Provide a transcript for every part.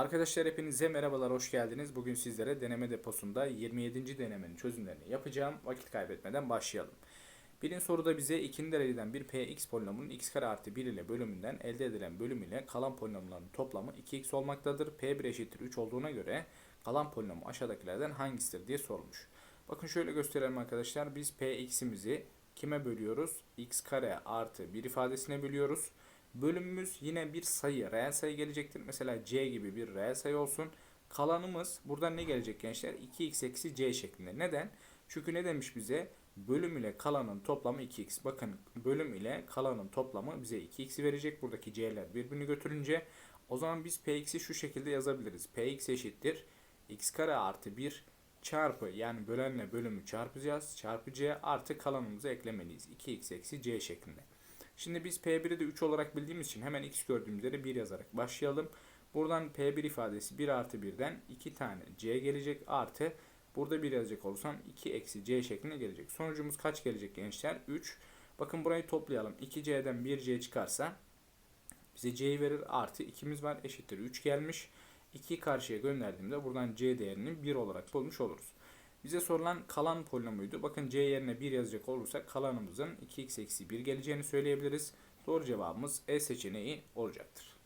Arkadaşlar hepinize merhabalar, hoş geldiniz. Bugün sizlere deneme deposunda 27. denemenin çözümlerini yapacağım. Vakit kaybetmeden başlayalım. Birinci soruda bize ikinci dereceden bir px polinomunun x kare artı 1 ile bölümünden elde edilen bölüm ile kalan polinomların toplamı 2x olmaktadır. p1 eşittir 3 olduğuna göre kalan polinomu aşağıdakilerden hangisidir diye sormuş. Bakın şöyle gösterelim arkadaşlar. Biz px'imizi kime bölüyoruz? x kare artı 1 ifadesine bölüyoruz. Bölümümüz yine bir sayı, reel sayı gelecektir. Mesela c gibi bir reel sayı olsun. Kalanımız buradan ne gelecek gençler? 2x eksi c şeklinde. Neden? Çünkü ne demiş bize? Bölüm ile kalanın toplamı 2x. Bakın bölüm ile kalanın toplamı bize 2x verecek. Buradaki c'ler birbirini götürünce o zaman biz px'i şu şekilde yazabiliriz. px eşittir x kare artı 1 çarpı yani bölenle bölümü çarpacağız. Çarpı c artı kalanımızı eklemeliyiz. 2x eksi c şeklinde. Şimdi biz P1'i de 3 olarak bildiğimiz için hemen x gördüğümüz yere 1 yazarak başlayalım. Buradan P1 ifadesi 1 artı 1'den 2 tane C gelecek artı burada 1 yazacak olursam 2 eksi C şeklinde gelecek. Sonucumuz kaç gelecek gençler? 3. Bakın burayı toplayalım. 2C'den 1C çıkarsa bize C'yi verir artı 2'miz var eşittir 3 gelmiş. 2'yi karşıya gönderdiğimde buradan C değerini 1 olarak bulmuş oluruz. Bize sorulan kalan polinomuydu. Bakın c yerine 1 yazacak olursak kalanımızın 2x eksi 1 geleceğini söyleyebiliriz. Doğru cevabımız E seçeneği olacaktır.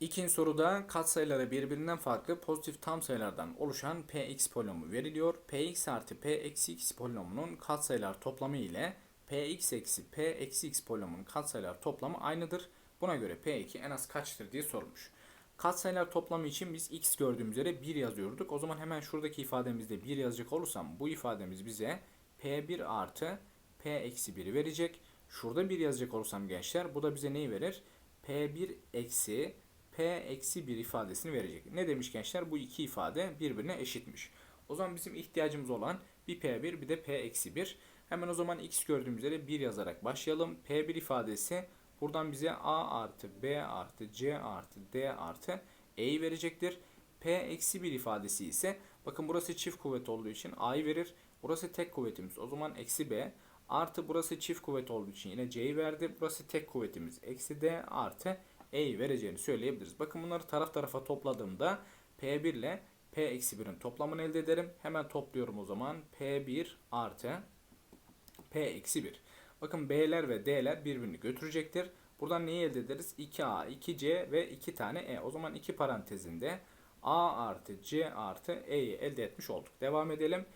İkinci soruda katsayıları birbirinden farklı pozitif tam sayılardan oluşan px polinomu veriliyor. px artı p eksi x polinomunun katsayılar toplamı ile px eksi p eksi x polinomunun katsayılar toplamı aynıdır. Buna göre p2 en az kaçtır diye sormuş. Katsayılar toplamı için biz x gördüğümüz yere 1 yazıyorduk. O zaman hemen şuradaki ifademizde 1 yazacak olursam bu ifademiz bize p1 artı p eksi 1'i verecek. Şurada 1 yazacak olursam gençler bu da bize neyi verir? p1 eksi p eksi 1 ifadesini verecek. Ne demiş gençler? Bu iki ifade birbirine eşitmiş. O zaman bizim ihtiyacımız olan bir p1 bir de p eksi 1. Hemen o zaman x gördüğümüz yere 1 yazarak başlayalım. p1 ifadesi Buradan bize A artı B artı C artı D artı E'yi verecektir. P eksi 1 ifadesi ise bakın burası çift kuvvet olduğu için A'yı verir. Burası tek kuvvetimiz. O zaman eksi B artı burası çift kuvvet olduğu için yine C'yi verdi. Burası tek kuvvetimiz. Eksi D artı E'yi vereceğini söyleyebiliriz. Bakın bunları taraf tarafa topladığımda P1 ile P eksi 1'in toplamını elde ederim. Hemen topluyorum o zaman. P1 artı P eksi 1. Bakın B'ler ve D'ler birbirini götürecektir. Buradan neyi elde ederiz? 2A, 2C ve 2 tane E. O zaman iki parantezinde A artı C artı E'yi elde etmiş olduk. Devam edelim.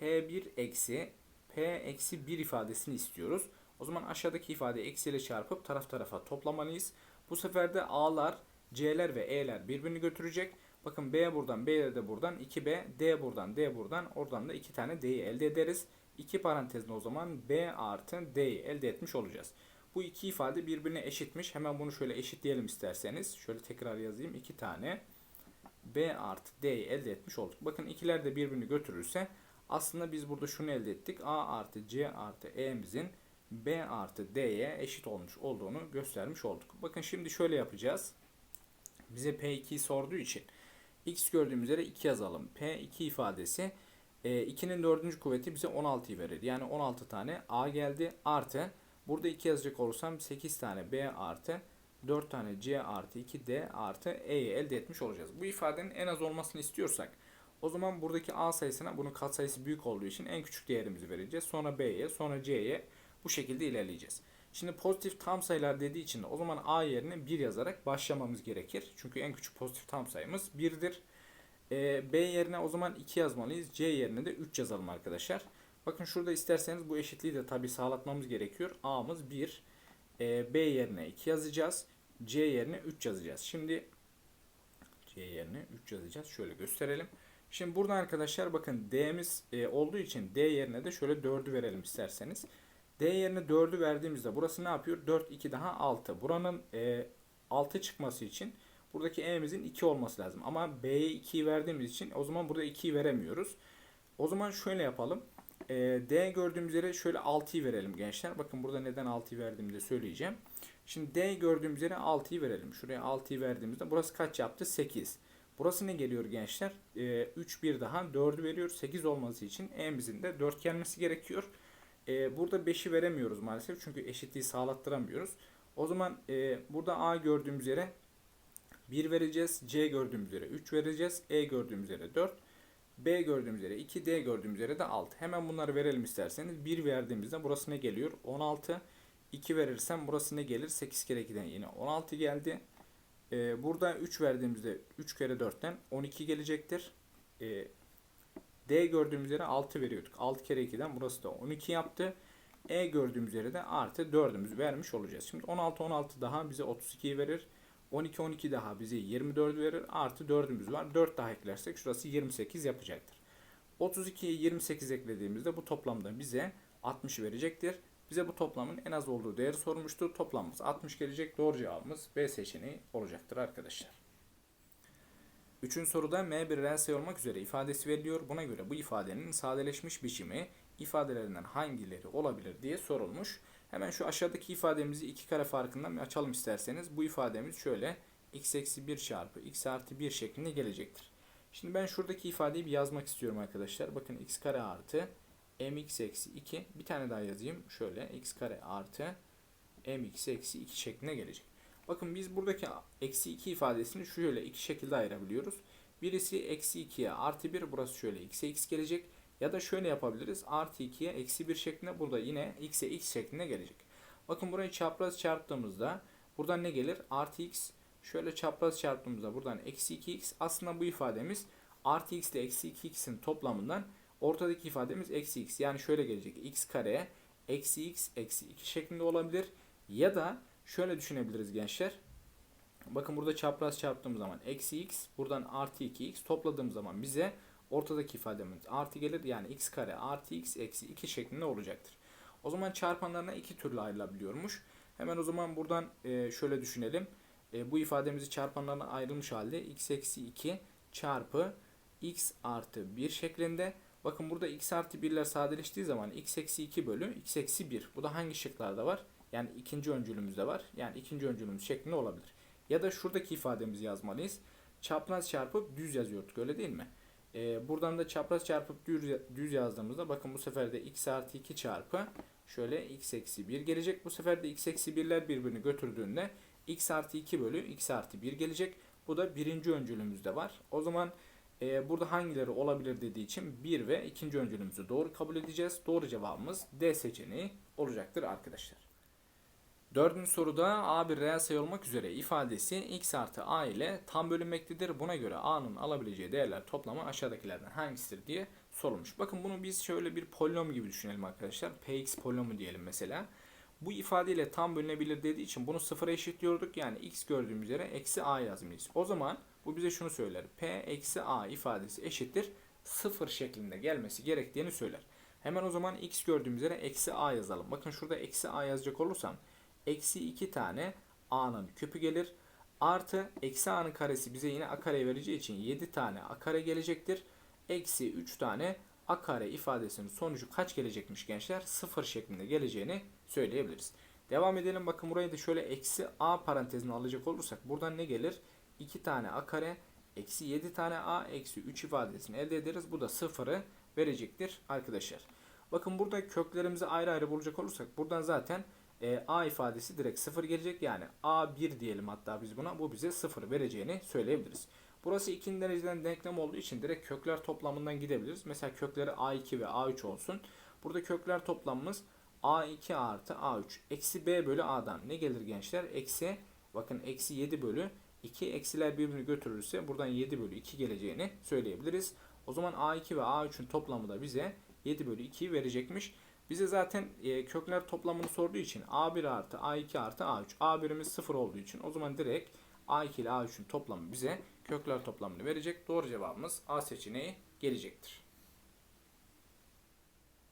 P1 eksi P eksi 1 ifadesini istiyoruz. O zaman aşağıdaki ifadeyi eksi ile çarpıp taraf tarafa toplamalıyız. Bu sefer de A'lar, C'ler ve E'ler birbirini götürecek. Bakın B buradan, B de buradan, 2B, D buradan, D buradan, oradan da 2 tane D'yi elde ederiz. İki parantezine o zaman B artı D'yi elde etmiş olacağız. Bu iki ifade birbirine eşitmiş. Hemen bunu şöyle eşitleyelim isterseniz. Şöyle tekrar yazayım. iki tane B artı D'yi elde etmiş olduk. Bakın ikiler de birbirini götürürse aslında biz burada şunu elde ettik. A artı C artı E'mizin B artı D'ye eşit olmuş olduğunu göstermiş olduk. Bakın şimdi şöyle yapacağız. Bize P2'yi sorduğu için X gördüğümüz yere 2 yazalım. P2 ifadesi e, 2'nin 4. kuvveti bize 16'yı verir. Yani 16 tane A geldi artı burada 2 yazacak olursam 8 tane B artı 4 tane C artı 2 D artı E'yi elde etmiş olacağız. Bu ifadenin en az olmasını istiyorsak o zaman buradaki A sayısına bunun katsayısı büyük olduğu için en küçük değerimizi vereceğiz. Sonra B'ye sonra C'ye bu şekilde ilerleyeceğiz. Şimdi pozitif tam sayılar dediği için o zaman A yerine 1 yazarak başlamamız gerekir. Çünkü en küçük pozitif tam sayımız 1'dir. E, B yerine o zaman 2 yazmalıyız. C yerine de 3 yazalım arkadaşlar. Bakın şurada isterseniz bu eşitliği de tabi sağlatmamız gerekiyor. A'mız 1. E, B yerine 2 yazacağız. C yerine 3 yazacağız. Şimdi C yerine 3 yazacağız. Şöyle gösterelim. Şimdi burada arkadaşlar bakın D'miz e, olduğu için D yerine de şöyle 4'ü verelim isterseniz. D yerine 4'ü verdiğimizde burası ne yapıyor? 4, 2 daha 6. Buranın e, 6 çıkması için buradaki E'mizin 2 olması lazım. Ama B'ye 2'yi verdiğimiz için o zaman burada 2'yi veremiyoruz. O zaman şöyle yapalım. E, D gördüğümüz yere şöyle 6'yı verelim gençler. Bakın burada neden 6'yı verdiğimi de söyleyeceğim. Şimdi D gördüğümüz yere 6'yı verelim. Şuraya 6'yı verdiğimizde burası kaç yaptı? 8. Burası ne geliyor gençler? E, 3 bir daha 4'ü veriyor. 8 olması için E'mizin de 4 gelmesi gerekiyor. E, burada 5'i veremiyoruz maalesef. Çünkü eşitliği sağlattıramıyoruz. O zaman e, burada A gördüğümüz yere 1 vereceğiz. C gördüğümüz üzere 3 vereceğiz. E gördüğümüz üzere 4. B gördüğümüz üzere 2, D gördüğümüz üzere de 6. Hemen bunları verelim isterseniz. 1 verdiğimizde burası ne geliyor? 16. 2 verirsem burası ne gelir? 8 kere 2'den yine 16 geldi. Ee, burada 3 verdiğimizde 3 kere 4'ten 12 gelecektir. Ee, D gördüğümüz yere 6 veriyorduk. 6 kere 2'den burası da 12 yaptı. E gördüğümüz yere de artı 4'ümüzü vermiş olacağız. Şimdi 16 16 daha bize 32'yi verir. 12 12 daha bize 24 verir. Artı 4'ümüz var. 4 daha eklersek şurası 28 yapacaktır. 32'ye 28 eklediğimizde bu toplamda bize 60 verecektir. Bize bu toplamın en az olduğu değeri sormuştu. Toplamımız 60 gelecek. Doğru cevabımız B seçeneği olacaktır arkadaşlar. Üçüncü soruda M bir reel sayı olmak üzere ifadesi veriliyor. Buna göre bu ifadenin sadeleşmiş biçimi ifadelerinden hangileri olabilir diye sorulmuş. Hemen şu aşağıdaki ifademizi iki kare farkından bir açalım isterseniz. Bu ifademiz şöyle x eksi 1 çarpı x artı 1 şeklinde gelecektir. Şimdi ben şuradaki ifadeyi bir yazmak istiyorum arkadaşlar. Bakın x kare artı mx eksi 2 bir tane daha yazayım. Şöyle x kare artı mx eksi 2 şeklinde gelecek. Bakın biz buradaki eksi 2 ifadesini şöyle iki şekilde ayırabiliyoruz. Birisi eksi 2'ye artı 1 burası şöyle x'e x gelecek. Ya da şöyle yapabiliriz. Artı 2'ye eksi 1 şeklinde burada yine x'e x şeklinde gelecek. Bakın burayı çapraz çarptığımızda buradan ne gelir? Artı x şöyle çapraz çarptığımızda buradan eksi 2x aslında bu ifademiz artı x ile eksi 2x'in toplamından ortadaki ifademiz eksi x. Yani şöyle gelecek x kare eksi x eksi 2 şeklinde olabilir. Ya da şöyle düşünebiliriz gençler. Bakın burada çapraz çarptığımız zaman eksi x buradan artı 2x topladığım zaman bize ortadaki ifademiz artı gelir. Yani x kare artı x eksi 2 şeklinde olacaktır. O zaman çarpanlarına iki türlü ayrılabiliyormuş. Hemen o zaman buradan e, şöyle düşünelim. E, bu ifademizi çarpanlarına ayrılmış halde x eksi 2 çarpı x artı 1 şeklinde. Bakın burada x artı 1'ler sadeleştiği zaman x eksi 2 bölü x eksi 1. Bu da hangi şıklarda var? Yani ikinci öncülümüzde var. Yani ikinci öncülümüz şeklinde olabilir. Ya da şuradaki ifademizi yazmalıyız. Çapraz çarpıp düz yazıyorduk öyle değil mi? Ee, buradan da çapraz çarpıp düz, düz yazdığımızda bakın bu sefer de x artı 2 çarpı şöyle x eksi 1 gelecek. Bu sefer de x eksi 1'ler birbirini götürdüğünde x artı 2 bölü x artı 1 gelecek. Bu da birinci öncülümüzde var. O zaman e, burada hangileri olabilir dediği için 1 ve ikinci öncülümüzü doğru kabul edeceğiz. Doğru cevabımız D seçeneği olacaktır arkadaşlar. Dördüncü soruda a bir reel sayı olmak üzere ifadesi x artı a ile tam bölünmektedir. Buna göre a'nın alabileceği değerler toplamı aşağıdakilerden hangisidir diye sorulmuş. Bakın bunu biz şöyle bir polinom gibi düşünelim arkadaşlar. px polinomu diyelim mesela. Bu ifadeyle tam bölünebilir dediği için bunu sıfıra eşitliyorduk. Yani x gördüğümüz yere eksi a yazmalıyız. O zaman bu bize şunu söyler. p eksi a ifadesi eşittir sıfır şeklinde gelmesi gerektiğini söyler. Hemen o zaman x gördüğümüz yere eksi a yazalım. Bakın şurada eksi a yazacak olursam eksi 2 tane a'nın küpü gelir. Artı eksi a'nın karesi bize yine a kare vereceği için 7 tane a kare gelecektir. Eksi 3 tane a kare ifadesinin sonucu kaç gelecekmiş gençler? 0 şeklinde geleceğini söyleyebiliriz. Devam edelim bakın burayı da şöyle eksi a parantezine alacak olursak buradan ne gelir? 2 tane a kare eksi 7 tane a eksi 3 ifadesini elde ederiz. Bu da 0'ı verecektir arkadaşlar. Bakın burada köklerimizi ayrı ayrı bulacak olursak buradan zaten e, a ifadesi direkt 0 gelecek. Yani a1 diyelim hatta biz buna. Bu bize 0 vereceğini söyleyebiliriz. Burası ikinci dereceden denklem olduğu için direkt kökler toplamından gidebiliriz. Mesela kökleri a2 ve a3 olsun. Burada kökler toplamımız a2 artı a3 eksi b bölü a'dan ne gelir gençler? Eksi bakın eksi 7 bölü 2 eksiler birbirini götürürse buradan 7 bölü 2 geleceğini söyleyebiliriz. O zaman a2 ve a3'ün toplamı da bize 7 bölü 2'yi verecekmiş. Bize zaten e, kökler toplamını sorduğu için A1 artı A2 artı A3. A1'imiz 0 olduğu için o zaman direkt A2 ile A3'ün toplamı bize kökler toplamını verecek. Doğru cevabımız A seçeneği gelecektir.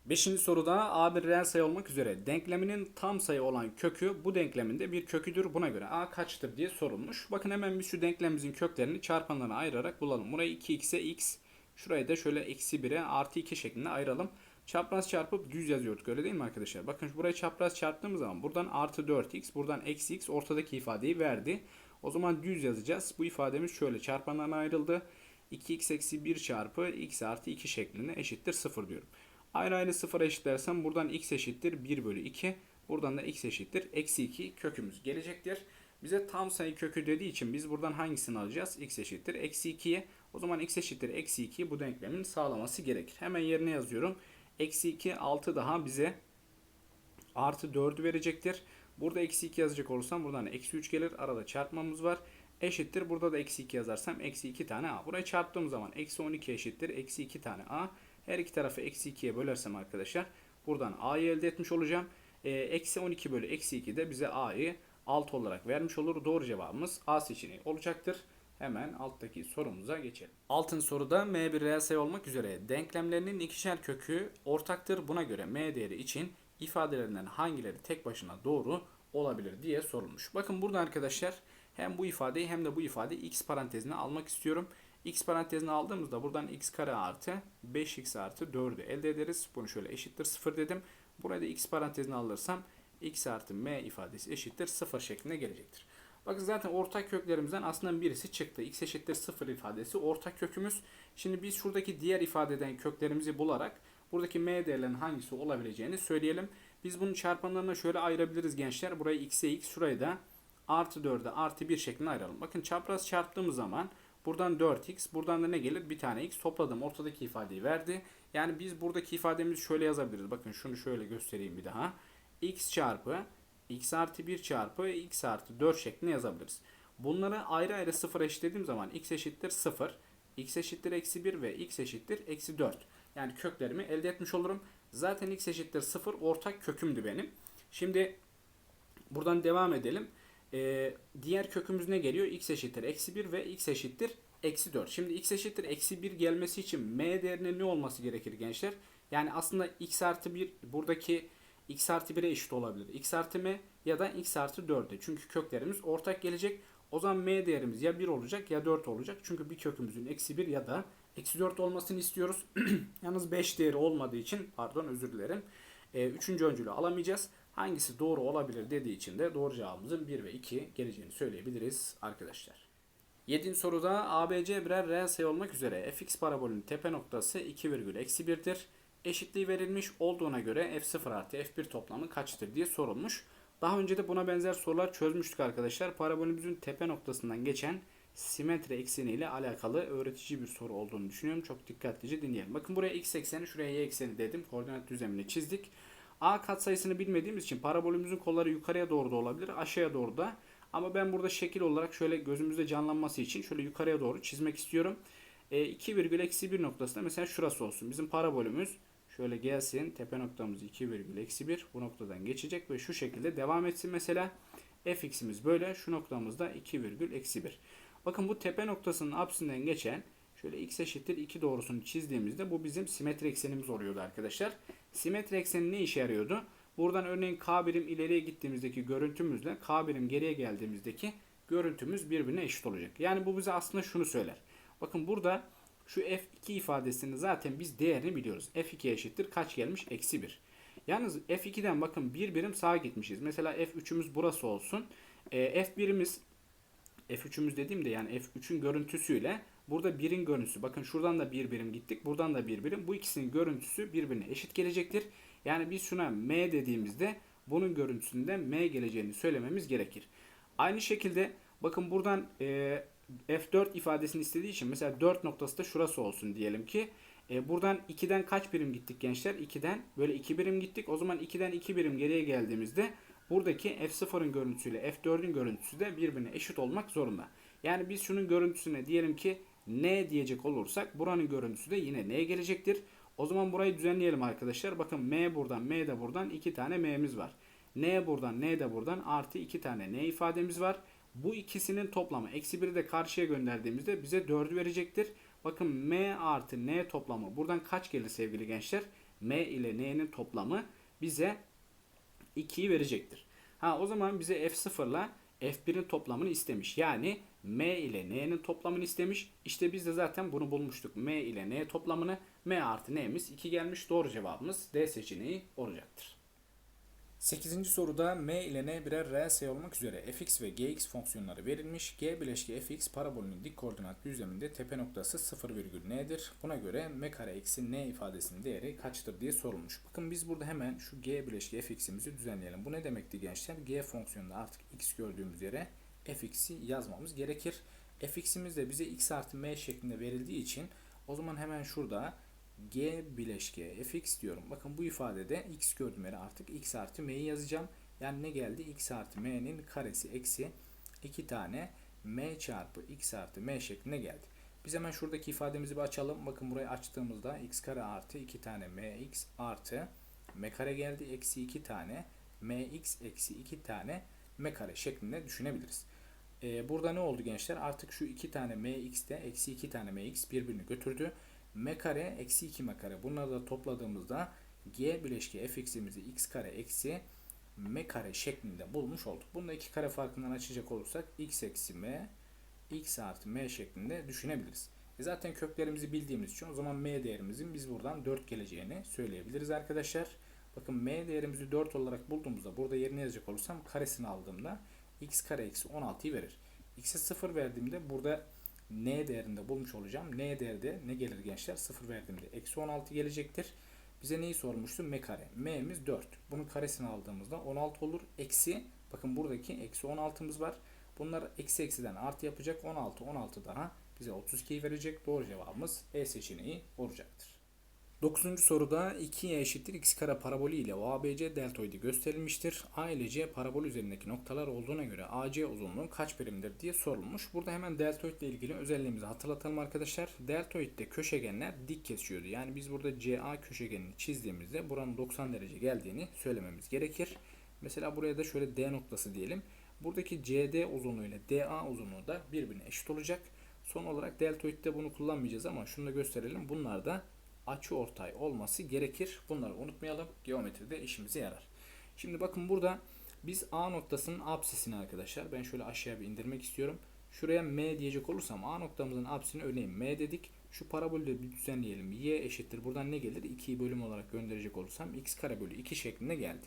Beşinci soruda A bir reel sayı olmak üzere denkleminin tam sayı olan kökü bu denkleminde bir köküdür. Buna göre A kaçtır diye sorulmuş. Bakın hemen biz şu denklemimizin köklerini çarpanlarına ayırarak bulalım. Burayı 2x'e x, şurayı da şöyle eksi 1'e artı 2 şeklinde ayıralım. Çapraz çarpıp düz yazıyorduk öyle değil mi arkadaşlar? Bakın buraya çapraz çarptığımız zaman buradan artı 4x buradan eksi x ortadaki ifadeyi verdi. O zaman düz yazacağız. Bu ifademiz şöyle çarpanlarına ayrıldı. 2x eksi 1 çarpı x artı 2 şeklinde eşittir 0 diyorum. Ayrı ayrı 0 eşitlersem buradan x eşittir 1 bölü 2. Buradan da x eşittir eksi 2 kökümüz gelecektir. Bize tam sayı kökü dediği için biz buradan hangisini alacağız? x eşittir eksi 2'ye. O zaman x eşittir eksi 2'yi bu denklemin sağlaması gerekir. Hemen yerine yazıyorum. Eksi 2 6 daha bize artı 4'ü verecektir. Burada eksi 2 yazacak olursam buradan eksi 3 gelir. Arada çarpmamız var. Eşittir. Burada da eksi 2 yazarsam eksi 2 tane a. Buraya çarptığım zaman eksi 12 eşittir. Eksi 2 tane a. Her iki tarafı eksi 2'ye bölersem arkadaşlar buradan a'yı elde etmiş olacağım. E, eksi 12 bölü eksi 2 de bize a'yı 6 olarak vermiş olur. Doğru cevabımız A seçeneği olacaktır. Hemen alttaki sorumuza geçelim. Altın soruda m bir reel sayı olmak üzere denklemlerinin ikişer kökü ortaktır. Buna göre m değeri için ifadelerinden hangileri tek başına doğru olabilir diye sorulmuş. Bakın burada arkadaşlar hem bu ifadeyi hem de bu ifadeyi x parantezine almak istiyorum. x parantezine aldığımızda buradan x kare artı 5x artı 4'ü elde ederiz. Bunu şöyle eşittir 0 dedim. Burada x parantezine alırsam x artı m ifadesi eşittir 0 şeklinde gelecektir. Bakın zaten ortak köklerimizden aslında birisi çıktı. x eşittir 0 ifadesi ortak kökümüz. Şimdi biz şuradaki diğer ifadeden köklerimizi bularak buradaki m değerlerinin hangisi olabileceğini söyleyelim. Biz bunun çarpanlarına şöyle ayırabiliriz gençler. Burayı x'e x, şurayı da artı 4'e artı 1 şeklinde ayıralım. Bakın çapraz çarptığımız zaman buradan 4x, buradan da ne gelir? Bir tane x topladım. Ortadaki ifadeyi verdi. Yani biz buradaki ifademizi şöyle yazabiliriz. Bakın şunu şöyle göstereyim bir daha. x çarpı x artı 1 çarpı x artı 4 şeklinde yazabiliriz. Bunları ayrı ayrı sıfır eşitlediğim zaman x eşittir 0, x eşittir eksi 1 ve x eşittir eksi 4. Yani köklerimi elde etmiş olurum. Zaten x eşittir 0 ortak kökümdü benim. Şimdi buradan devam edelim. Ee, diğer kökümüz ne geliyor? x eşittir eksi 1 ve x eşittir eksi 4. Şimdi x eşittir eksi 1 gelmesi için m değerinin ne olması gerekir gençler? Yani aslında x artı 1 buradaki x artı 1'e eşit olabilir. x artı m ya da x artı 4'e. Çünkü köklerimiz ortak gelecek. O zaman m değerimiz ya 1 olacak ya 4 olacak. Çünkü bir kökümüzün eksi 1 ya da eksi 4 olmasını istiyoruz. Yalnız 5 değeri olmadığı için pardon özür dilerim. E, üçüncü öncülü alamayacağız. Hangisi doğru olabilir dediği için de doğru cevabımızın 1 ve 2 geleceğini söyleyebiliriz arkadaşlar. 7. soruda ABC birer reel sayı olmak üzere fx parabolünün tepe noktası 2,-1'dir. Eşitliği verilmiş olduğuna göre f0 artı f1 toplamı kaçtır diye sorulmuş. Daha önce de buna benzer sorular çözmüştük arkadaşlar. Parabolümüzün tepe noktasından geçen simetri ekseni ile alakalı öğretici bir soru olduğunu düşünüyorum. Çok dikkatlice dinleyelim. Bakın buraya x ekseni, şuraya y ekseni dedim. Koordinat düzlemini çizdik. A katsayısını bilmediğimiz için parabolümüzün kolları yukarıya doğru da olabilir, aşağıya doğru da. Ama ben burada şekil olarak şöyle gözümüzde canlanması için şöyle yukarıya doğru çizmek istiyorum. E, 2 virgül eksi 1 noktasında mesela şurası olsun. Bizim parabolümüz şöyle gelsin. Tepe noktamız 2 virgül eksi 1 bu noktadan geçecek ve şu şekilde devam etsin mesela. fx'imiz böyle. Şu noktamızda 2 virgül eksi 1. Bakın bu tepe noktasının apsisinden geçen şöyle x eşittir 2 doğrusunu çizdiğimizde bu bizim simetri eksenimiz oluyordu arkadaşlar. Simetri ekseni ne işe yarıyordu? Buradan örneğin k birim ileriye gittiğimizdeki görüntümüzle k birim geriye geldiğimizdeki görüntümüz birbirine eşit olacak. Yani bu bize aslında şunu söyler. Bakın burada şu f2 ifadesini zaten biz değerini biliyoruz. f2 eşittir kaç gelmiş? Eksi 1. Yalnız f2'den bakın bir birim sağa gitmişiz. Mesela f3'ümüz burası olsun. E, f1'imiz f3'ümüz dediğimde yani f3'ün görüntüsüyle burada 1'in görüntüsü. Bakın şuradan da bir birim gittik. Buradan da bir birim. Bu ikisinin görüntüsü birbirine eşit gelecektir. Yani biz şuna m dediğimizde bunun görüntüsünde m geleceğini söylememiz gerekir. Aynı şekilde bakın buradan e, F4 ifadesini istediği için mesela 4 noktası da şurası olsun diyelim ki. E, buradan 2'den kaç birim gittik gençler? 2'den böyle 2 birim gittik. O zaman 2'den 2 birim geriye geldiğimizde buradaki F0'ın görüntüsüyle F4'ün görüntüsü de birbirine eşit olmak zorunda. Yani biz şunun görüntüsüne diyelim ki N diyecek olursak buranın görüntüsü de yine N gelecektir. O zaman burayı düzenleyelim arkadaşlar. Bakın M buradan M de buradan 2 tane M'miz var. N buradan N de buradan artı 2 tane N ifademiz var. Bu ikisinin toplamı eksi 1'i de karşıya gönderdiğimizde bize 4'ü verecektir. Bakın M artı N toplamı buradan kaç gelir sevgili gençler? M ile N'nin toplamı bize 2'yi verecektir. Ha o zaman bize F0 ile F1'in toplamını istemiş. Yani M ile N'nin toplamını istemiş. İşte biz de zaten bunu bulmuştuk. M ile N toplamını M artı N'miz 2 gelmiş. Doğru cevabımız D seçeneği olacaktır. 8. soruda m ile n birer sayı olmak üzere fx ve gx fonksiyonları verilmiş. g bileşki fx parabolünün dik koordinat düzleminde tepe noktası 0,n'dir. Buna göre m kare eksi n ifadesinin değeri kaçtır diye sorulmuş. Bakın biz burada hemen şu g bileşki fx'imizi düzenleyelim. Bu ne demekti gençler? g fonksiyonunda artık x gördüğümüz yere fx'i yazmamız gerekir. fx'imiz de bize x artı m şeklinde verildiği için o zaman hemen şurada g bileşke fx diyorum. Bakın bu ifadede x gördüğüm yere artık x artı m'yi yazacağım. Yani ne geldi? x artı m'nin karesi eksi 2 tane m çarpı x artı m şeklinde geldi. Biz hemen şuradaki ifademizi bir açalım. Bakın burayı açtığımızda x kare artı 2 tane mx artı m kare geldi. Eksi 2 tane mx eksi 2 tane m kare şeklinde düşünebiliriz. Ee, burada ne oldu gençler? Artık şu 2 tane mx de eksi 2 tane mx birbirini götürdü. M kare eksi 2 m kare. Bunları da topladığımızda g bileşke fx'imizi x kare eksi m kare şeklinde bulmuş olduk. Bunda iki kare farkından açacak olursak x eksi m x artı m şeklinde düşünebiliriz. E zaten köklerimizi bildiğimiz için o zaman m değerimizin biz buradan 4 geleceğini söyleyebiliriz arkadaşlar. Bakın m değerimizi 4 olarak bulduğumuzda burada yerine yazacak olursam karesini aldığımda x kare eksi 16'yı verir. x'e 0 verdiğimde burada n değerinde bulmuş olacağım. n değerde ne gelir gençler? 0 verdiğimde eksi 16 gelecektir. Bize neyi sormuştu? m kare. m'miz 4. Bunun karesini aldığımızda 16 olur. Eksi bakın buradaki eksi 16'mız var. Bunlar eksi eksiden artı yapacak. 16 16 daha bize 32'yi verecek. Doğru cevabımız E seçeneği olacaktır. 9. soruda 2y eşittir x kare parabolü ile OABC deltoidi gösterilmiştir. A ile C parabol üzerindeki noktalar olduğuna göre AC uzunluğu kaç birimdir diye sorulmuş. Burada hemen deltoid ile ilgili özelliğimizi hatırlatalım arkadaşlar. Deltoidde köşegenler dik kesiyordu. Yani biz burada CA köşegenini çizdiğimizde buranın 90 derece geldiğini söylememiz gerekir. Mesela buraya da şöyle D noktası diyelim. Buradaki CD uzunluğu ile DA uzunluğu da birbirine eşit olacak. Son olarak deltoidde bunu kullanmayacağız ama şunu da gösterelim. Bunlar da açı ortay olması gerekir. Bunları unutmayalım. Geometride işimize yarar. Şimdi bakın burada biz A noktasının absisini arkadaşlar ben şöyle aşağıya bir indirmek istiyorum. Şuraya M diyecek olursam A noktamızın absisini örneğin M dedik. Şu parabolü bir düzenleyelim. Y eşittir. Buradan ne gelir? 2'yi bölüm olarak gönderecek olursam x kare bölü 2 şeklinde geldi.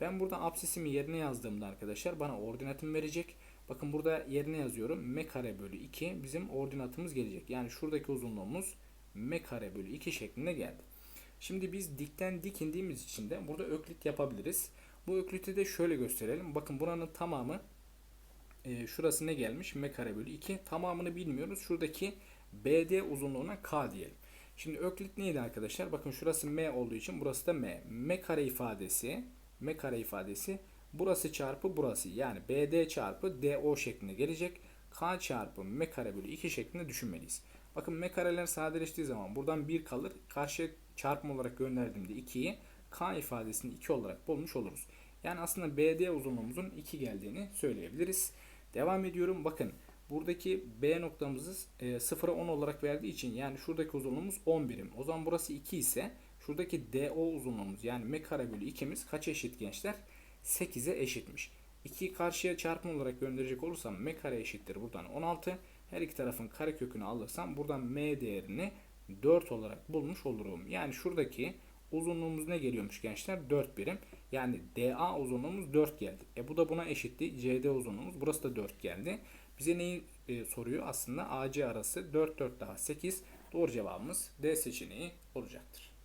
Ben burada absisimi yerine yazdığımda arkadaşlar bana ordinatım verecek. Bakın burada yerine yazıyorum. M kare bölü 2 bizim ordinatımız gelecek. Yani şuradaki uzunluğumuz m kare bölü 2 şeklinde geldi. Şimdi biz dikten dik indiğimiz için de burada öklit yapabiliriz. Bu ökliti de şöyle gösterelim. Bakın buranın tamamı e, şurası ne gelmiş? m kare bölü 2. Tamamını bilmiyoruz. Şuradaki BD uzunluğuna k diyelim. Şimdi öklit neydi arkadaşlar? Bakın şurası m olduğu için burası da m. m kare ifadesi m kare ifadesi burası çarpı burası yani BD çarpı DO şeklinde gelecek. K çarpı m kare bölü 2 şeklinde düşünmeliyiz. Bakın m kareler sadeleştiği zaman buradan 1 kalır. Karşıya çarpım olarak gönderdiğimde 2'yi k ifadesini 2 olarak bulmuş oluruz. Yani aslında BD uzunluğumuzun 2 geldiğini söyleyebiliriz. Devam ediyorum. Bakın buradaki B noktamızı e, 0'a 10 olarak verdiği için yani şuradaki uzunluğumuz 10 birim. O zaman burası 2 ise şuradaki DO uzunluğumuz yani m kare bölü 2'miz kaç eşit gençler? 8'e eşitmiş. 2'yi karşıya çarpım olarak gönderecek olursam m kare eşittir buradan 16. Her iki tarafın karekökünü alırsam buradan m değerini 4 olarak bulmuş olurum. Yani şuradaki uzunluğumuz ne geliyormuş gençler? 4 birim. Yani DA uzunluğumuz 4 geldi. E bu da buna eşitti. CD uzunluğumuz. Burası da 4 geldi. Bize neyi e, soruyor? Aslında AC arası 4 4 daha 8. Doğru cevabımız D seçeneği olacaktır.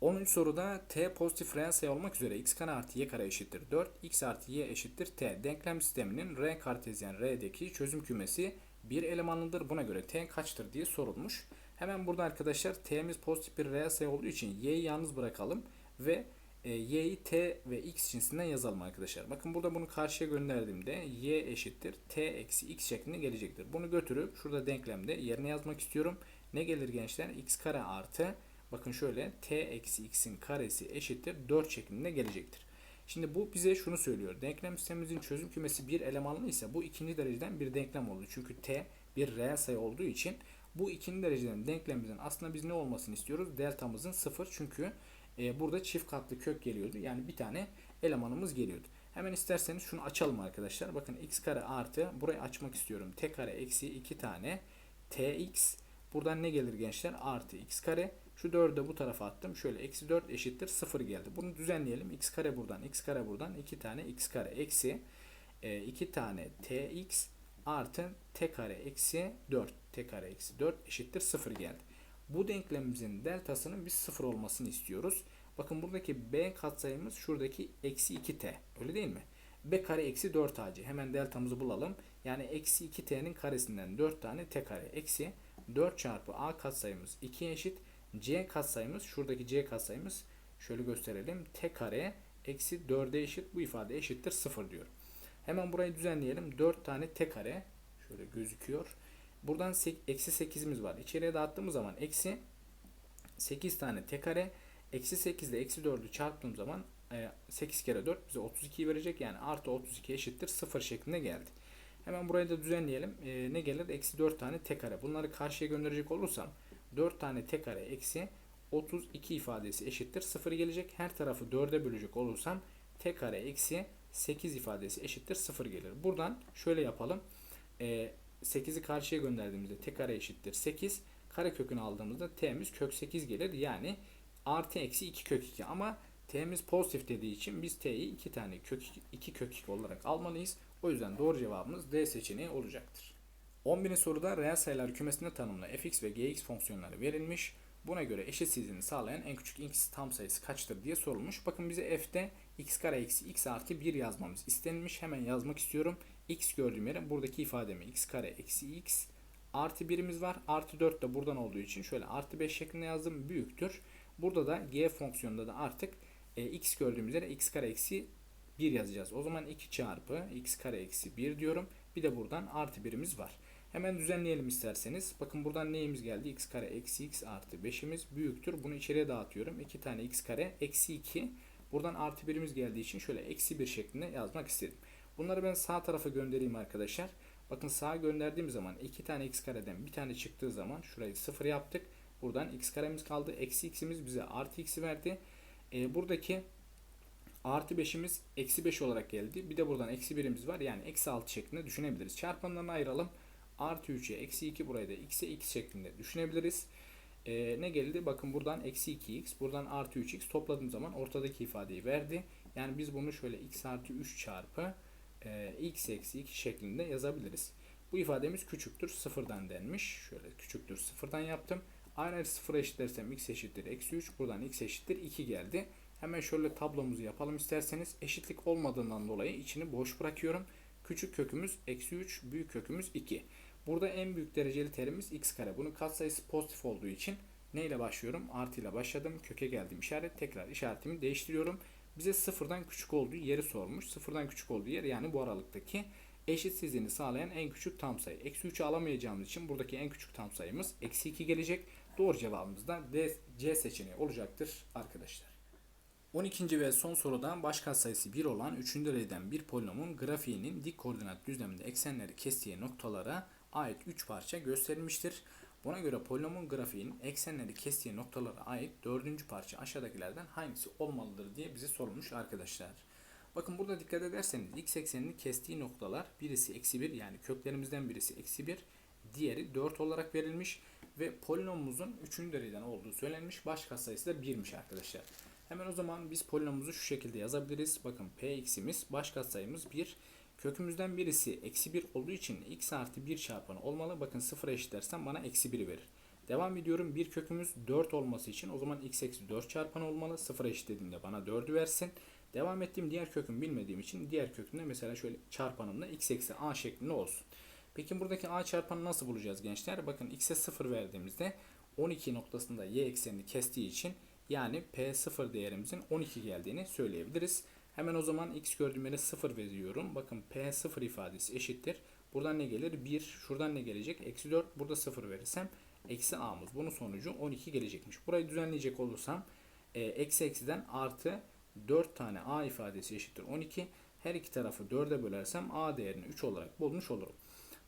13 soruda t pozitif reel sayı olmak üzere x kare artı y kare eşittir 4, x artı y eşittir t. Denklem sisteminin r kartezyen r'deki çözüm kümesi bir elemanlıdır. Buna göre t kaçtır diye sorulmuş. Hemen burada arkadaşlar t'miz pozitif bir reel sayı olduğu için y'yi yalnız bırakalım ve e, y'yi t ve x cinsinden yazalım arkadaşlar. Bakın burada bunu karşıya gönderdiğimde y eşittir t eksi x şeklinde gelecektir. Bunu götürüp şurada denklemde yerine yazmak istiyorum. Ne gelir gençler? x kare artı Bakın şöyle t eksi x'in karesi eşittir 4 şeklinde gelecektir. Şimdi bu bize şunu söylüyor. Denklem sistemimizin çözüm kümesi bir elemanlı ise bu ikinci dereceden bir denklem oldu. Çünkü t bir reel sayı olduğu için bu ikinci dereceden denklemimizin aslında biz ne olmasını istiyoruz? Deltamızın sıfır çünkü e, burada çift katlı kök geliyordu. Yani bir tane elemanımız geliyordu. Hemen isterseniz şunu açalım arkadaşlar. Bakın x kare artı burayı açmak istiyorum. t kare eksi 2 tane tx buradan ne gelir gençler? Artı x kare şu 4'ü de bu tarafa attım. Şöyle eksi 4 eşittir 0 geldi. Bunu düzenleyelim. x kare buradan x kare buradan 2 tane x kare eksi 2 e, tane tx artı t kare eksi 4 t kare eksi 4 eşittir 0 geldi. Bu denklemimizin deltasının biz 0 olmasını istiyoruz. Bakın buradaki b katsayımız şuradaki eksi 2t. Öyle değil mi? b kare eksi 4ac. Hemen deltamızı bulalım. Yani eksi 2t'nin karesinden 4 tane t kare eksi 4 çarpı a katsayımız 2 eşit. C katsayımız şuradaki c katsayımız şöyle gösterelim. t kare eksi 4'e eşit. Bu ifade eşittir 0 diyor. Hemen burayı düzenleyelim. 4 tane t kare şöyle gözüküyor. Buradan eksi 8'imiz var. İçeriye dağıttığımız zaman eksi 8 tane t kare eksi 8 ile eksi 4'ü çarptığım zaman 8 kere 4 bize 32 verecek. Yani artı 32 eşittir 0 şeklinde geldi. Hemen burayı da düzenleyelim. E, ne gelir? Eksi 4 tane t kare. Bunları karşıya gönderecek olursam 4 tane t kare eksi 32 ifadesi eşittir 0 gelecek. Her tarafı 4'e bölecek olursam t kare eksi 8 ifadesi eşittir 0 gelir. Buradan şöyle yapalım. E, 8'i karşıya gönderdiğimizde t kare eşittir 8. Kare kökünü aldığımızda t'miz kök 8 gelir. Yani artı eksi 2 kök 2 ama t'miz pozitif dediği için biz t'yi 2 tane kök 2 kök 2 olarak almalıyız. O yüzden doğru cevabımız D seçeneği olacaktır. 11. soruda reel sayılar kümesinde tanımlı fx ve gx fonksiyonları verilmiş. Buna göre eşitsizliğini sağlayan en küçük x tam sayısı kaçtır diye sorulmuş. Bakın bize f'te x kare eksi x artı 1 yazmamız istenmiş. Hemen yazmak istiyorum. x gördüğüm yere buradaki ifademi x kare eksi x artı 1'imiz var. Artı 4 de buradan olduğu için şöyle artı 5 şeklinde yazdım. Büyüktür. Burada da g fonksiyonunda da artık e, x gördüğümüz yere x kare eksi 1 yazacağız. O zaman 2 çarpı x kare eksi 1 diyorum. Bir de buradan artı 1'imiz var. Hemen düzenleyelim isterseniz. Bakın buradan neyimiz geldi? x kare eksi x artı 5'imiz büyüktür. Bunu içeriye dağıtıyorum. 2 tane x kare eksi 2. Buradan artı 1'imiz geldiği için şöyle eksi 1 şeklinde yazmak istedim. Bunları ben sağ tarafa göndereyim arkadaşlar. Bakın sağa gönderdiğim zaman 2 tane x kareden bir tane çıktığı zaman şurayı 0 yaptık. Buradan x karemiz kaldı. Eksi x'imiz bize artı x'i verdi. E, buradaki artı 5'imiz eksi 5 olarak geldi. Bir de buradan eksi 1'imiz var. Yani eksi 6 şeklinde düşünebiliriz. Çarpanlarını ayıralım. Artı 3'e eksi 2 burayı da x'e x şeklinde düşünebiliriz. Ee, ne geldi? Bakın buradan eksi 2x, buradan artı 3x topladığım zaman ortadaki ifadeyi verdi. Yani biz bunu şöyle x artı 3 çarpı e, x eksi 2 şeklinde yazabiliriz. Bu ifademiz küçüktür sıfırdan denmiş. Şöyle küçüktür sıfırdan yaptım. Aynı sıfıra eşitlersem x eşittir eksi 3. Buradan x eşittir 2 geldi. Hemen şöyle tablomuzu yapalım isterseniz. Eşitlik olmadığından dolayı içini boş bırakıyorum. Küçük kökümüz eksi 3, büyük kökümüz 2. Burada en büyük dereceli terimiz x kare. Bunun katsayısı pozitif olduğu için neyle başlıyorum? Artı ile başladım. Köke geldim işaret. Tekrar işaretimi değiştiriyorum. Bize sıfırdan küçük olduğu yeri sormuş. Sıfırdan küçük olduğu yer yani bu aralıktaki eşitsizliğini sağlayan en küçük tam sayı. Eksi 3'ü alamayacağımız için buradaki en küçük tam sayımız eksi 2 gelecek. Doğru cevabımız da D, C seçeneği olacaktır arkadaşlar. 12. ve son sorudan baş katsayısı 1 olan 3. dereceden bir polinomun grafiğinin dik koordinat düzleminde eksenleri kestiği noktalara ait 3 parça gösterilmiştir. Buna göre polinomun grafiğinin eksenleri kestiği noktalara ait 4. parça aşağıdakilerden hangisi olmalıdır diye bize sorulmuş arkadaşlar. Bakın burada dikkat ederseniz x eksenini kestiği noktalar birisi eksi 1 yani köklerimizden birisi eksi 1 diğeri 4 olarak verilmiş ve polinomumuzun 3. dereceden olduğu söylenmiş. Baş katsayısı da 1'miş arkadaşlar. Hemen o zaman biz polinomumuzu şu şekilde yazabiliriz. Bakın px'imiz baş katsayımız 1. Kökümüzden birisi eksi 1 olduğu için x artı 1 çarpanı olmalı. Bakın 0'a eşitlersem bana eksi 1 verir. Devam ediyorum. Bir kökümüz 4 olması için o zaman x eksi 4 çarpanı olmalı. 0'a eşitlediğimde bana 4'ü versin. Devam ettiğim diğer kökümü bilmediğim için diğer kökünde mesela şöyle çarpanımda x eksi a şeklinde olsun. Peki buradaki a çarpanı nasıl bulacağız gençler? Bakın x'e 0 verdiğimizde 12 noktasında y eksenini kestiği için yani P0 değerimizin 12 geldiğini söyleyebiliriz. Hemen o zaman x gördüğüm yere 0 veriyorum. Bakın P0 ifadesi eşittir. Buradan ne gelir? 1. Şuradan ne gelecek? Eksi 4. Burada 0 verirsem eksi a'mız. Bunun sonucu 12 gelecekmiş. Burayı düzenleyecek olursam e, eksi eksiden artı 4 tane a ifadesi eşittir 12. Her iki tarafı 4'e bölersem a değerini 3 olarak bulmuş olurum.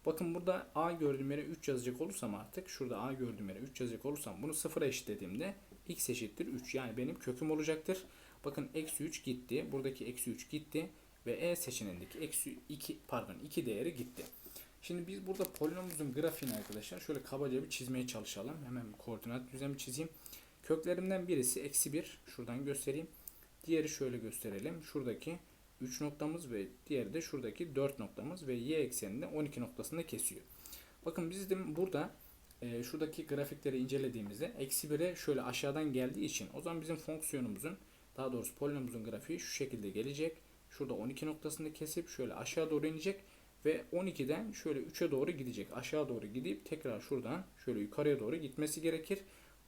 Bakın burada a gördüğüm yere 3 yazacak olursam artık şurada a gördüğüm yere 3 yazacak olursam bunu 0'a eşitlediğimde x eşittir 3 yani benim köküm olacaktır. Bakın eksi 3 gitti. Buradaki eksi 3 gitti. Ve e seçeneğindeki eksi 2 pardon 2 değeri gitti. Şimdi biz burada polinomumuzun grafiğini arkadaşlar şöyle kabaca bir çizmeye çalışalım. Hemen koordinat düzlemi çizeyim. Köklerimden birisi eksi 1. Şuradan göstereyim. Diğeri şöyle gösterelim. Şuradaki 3 noktamız ve diğeri de şuradaki 4 noktamız ve y ekseninde 12 noktasında kesiyor. Bakın biz de burada e, şuradaki grafikleri incelediğimizde eksi 1'e şöyle aşağıdan geldiği için o zaman bizim fonksiyonumuzun daha doğrusu polinomumuzun grafiği şu şekilde gelecek. şurada 12 noktasını kesip şöyle aşağı doğru inecek ve 12'den şöyle 3'e doğru gidecek. Aşağı doğru gidip tekrar şuradan şöyle yukarıya doğru gitmesi gerekir.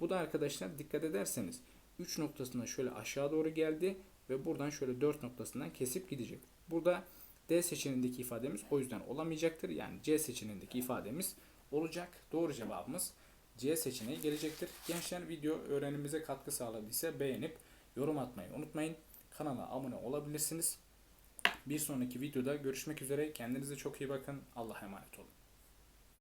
Bu da arkadaşlar dikkat ederseniz 3 noktasından şöyle aşağı doğru geldi ve buradan şöyle 4 noktasından kesip gidecek. Burada D seçeneğindeki ifademiz o yüzden olamayacaktır. Yani C seçeneğindeki ifademiz olacak. Doğru cevabımız C seçeneği gelecektir. Gençler video öğrenimize katkı sağladıysa beğenip yorum atmayı unutmayın. Kanala abone olabilirsiniz. Bir sonraki videoda görüşmek üzere. Kendinize çok iyi bakın. Allah'a emanet olun.